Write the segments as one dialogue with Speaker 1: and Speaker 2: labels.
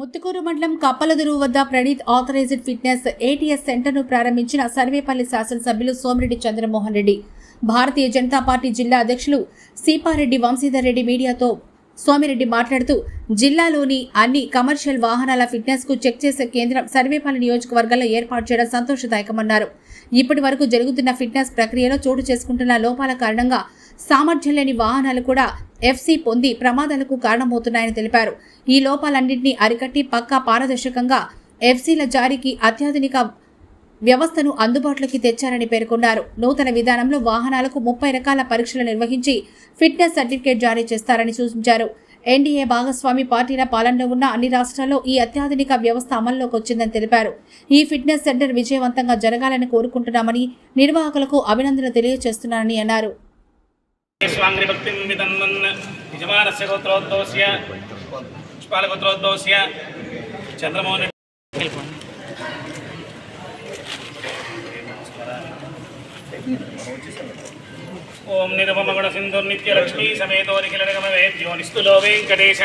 Speaker 1: ముత్తుకూరు మండలం కప్పలదురు వద్ద Praneeth authorised fitness ATS సెంటర్ను ప్రారంభించిన సర్వేపల్లి శాసనసభ్యులు సోమిరెడ్డి చంద్రమోహన్ రెడ్డి. భారతీయ జనతా పార్టీ జిల్లా అధ్యక్షులు సీపారెడ్డి వంశీధర్ రెడ్డి మీడియాతో సోమిరెడ్డి మాట్లాడుతూ జిల్లాలోని అన్ని కమర్షియల్ వాహనాల ఫిట్నెస్కు చెక్ చేసే కేంద్రం సర్వేపల్లి నియోజకవర్గంలో ఏర్పాటు చేయడం సంతోషదాయకమన్నారు. ఇప్పటి వరకు జరుగుతున్న ఫిట్నెస్ ప్రక్రియలో చోటు చేసుకుంటున్న లోపాల కారణంగా సామర్థ్యం లేని వాహనాలు కూడా ఎఫ్సీ పొంది ప్రమాదాలకు కారణమవుతున్నాయని తెలిపారు. ఈ లోపాలన్నింటినీ అరికట్టి పక్కా పారదర్శకంగా ఎఫ్సీల జారీకి అత్యాధునిక వ్యవస్థను అందుబాటులోకి తెచ్చారని పేర్కొన్నారు. నూతన విధానంలో వాహనాలకు ముప్పై రకాల పరీక్షలు నిర్వహించి ఫిట్నెస్ సర్టిఫికేట్ జారీ చేస్తారని సూచించారు. ఎన్డీఏ భాగస్వామి పార్టీల పాలనలో ఉన్న అన్ని రాష్ట్రాల్లో ఈ అత్యాధునిక వ్యవస్థ అమల్లోకి వచ్చిందని తెలిపారు. ఈ ఫిట్నెస్ సెంటర్ విజయవంతంగా జరగాలని కోరుకుంటున్నామని నిర్వాహకులకు అభినందనలు తెలియజేస్తున్నారని అన్నారు.
Speaker 2: స్వాంగ్రిభక్తిం విదన్వన్ యజమానస్య గోత్రోద్దోస్య పుష్పాలగోత్రోద్దోస్య చంద్రమోహన్ ఓం నిరుపమగుణ సింధు నిత్యలక్ష్మీ సమేతో నిఖిలగమే జ్యోనిస్తులో వెంకటేశ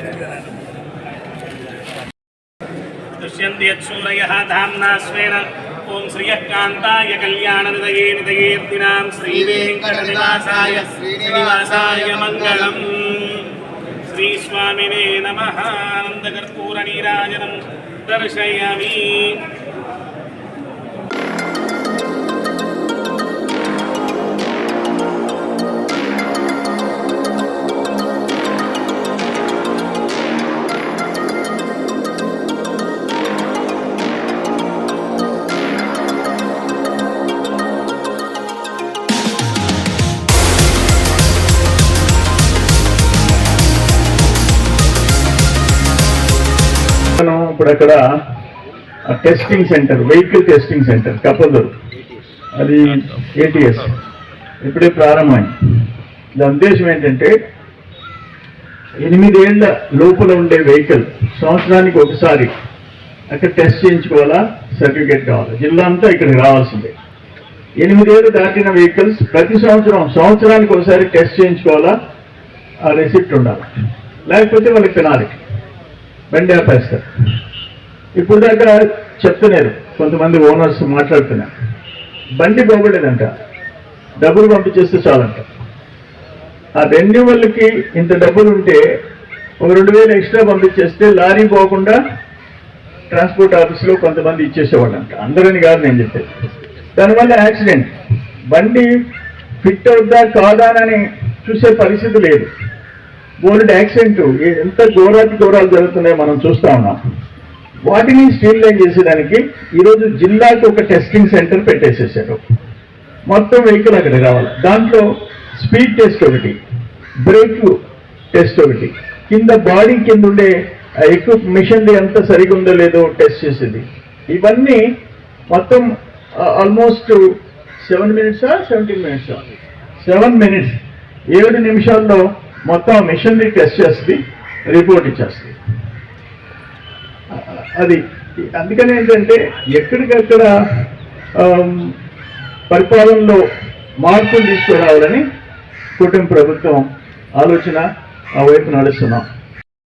Speaker 2: Thank दृश्यन्ति यत्सूरयः धाम्ना स्वेन ॐ श्रियः कान्ताय कल्याणनिदये निदयेऽर्थिनां श्रीवेङ्कटनिवासाय श्रीनिवासाय मङ्गलम् श्रीस्वामिने नमः आनन्दकर्पूरनीराजनं दर्शयामि
Speaker 3: ఉన్నప్పుడు అక్కడ testing centre vehicle testing centre కప్పదూరు అది ఏటీఎస్ ఇప్పుడే ప్రారంభమైంది. దాని ఉద్దేశం ఏంటంటే ఎనిమిదేళ్ళ లోపల ఉండే వెహికల్ సంవత్సరానికి ఒకసారి అక్కడ టెస్ట్ చేయించుకోవాలా? సర్టిఫికేట్ కావాలి. జిల్లా అంతా ఇక్కడికి రావాల్సిందే. ఎనిమిదేళ్ళు దాటిన వెహికల్స్ ప్రతి సంవత్సరం సంవత్సరానికి ఒకసారి టెస్ట్ చేయించుకోవాలా? ఆ రెసిప్ట్ ఉండాలి. లేకపోతే వాళ్ళకి తినాలి బండి ఆపేస్తారు. ఇప్పుడు దాకా చెప్తున్నాను కొంతమంది ఓనర్స్ మాట్లాడుతున్నారు బండి బాగోలేదంట డబ్బులు పంపించేస్తే చాలంట. ఆ రెన్యువల్కి ఇంత డబ్బులు ఉంటే ఒక రెండు వేలు ఎక్స్ట్రా పంపించేస్తే లారీ పోకుండా ట్రాన్స్పోర్ట్ ఆఫీస్లో కొంతమంది ఇచ్చేసేవాళ్ళంట. అందరని కాదు నేను చెప్పేది. దానివల్ల యాక్సిడెంట్. బండి ఫిట్ అవుద్దా కాదా అని చూసే పరిస్థితి లేదు. బోల్డ్ యాక్సిడెంట్. ఎంత ఘోరాతి ఘోరాలు జరుగుతున్నాయో మనం చూస్తూ ఉన్నాం. వాటిని స్ట్రీమ్ లైన్ చేసేదానికి ఈరోజు జిల్లాకి ఒక టెస్టింగ్ సెంటర్ పెట్టేసేసారు. మొత్తం వెహికల్ అక్కడ రావాలి. దాంట్లో స్పీడ్ టెస్ట్ ఒకటి బ్రేక్ టెస్ట్ ఒకటి. కింద బాడీ కింద ఉండే ఎక్కువ మిషన్ ఎంత సరిగా ఉందో లేదో టెస్ట్ చేసేది. ఇవన్నీ మొత్తం ఆల్మోస్ట్ సెవెన్ మినిట్సా సెవెంటీన్ మినిట్సా సెవెన్ మినిట్స్ ఏడు నిమిషాల్లో మొత్తం మిషన్ని టెస్ట్ చేస్తుంది రిపోర్ట్ ఇచ్చేస్తుంది. అది. అందుకని ఏంటంటే ఎక్కడికక్కడ పరిపాలనలో మార్పులు తీసుకురావాలని కూటమి ప్రభుత్వం ఆలోచన ఆ వైపు నడుస్తున్నాం.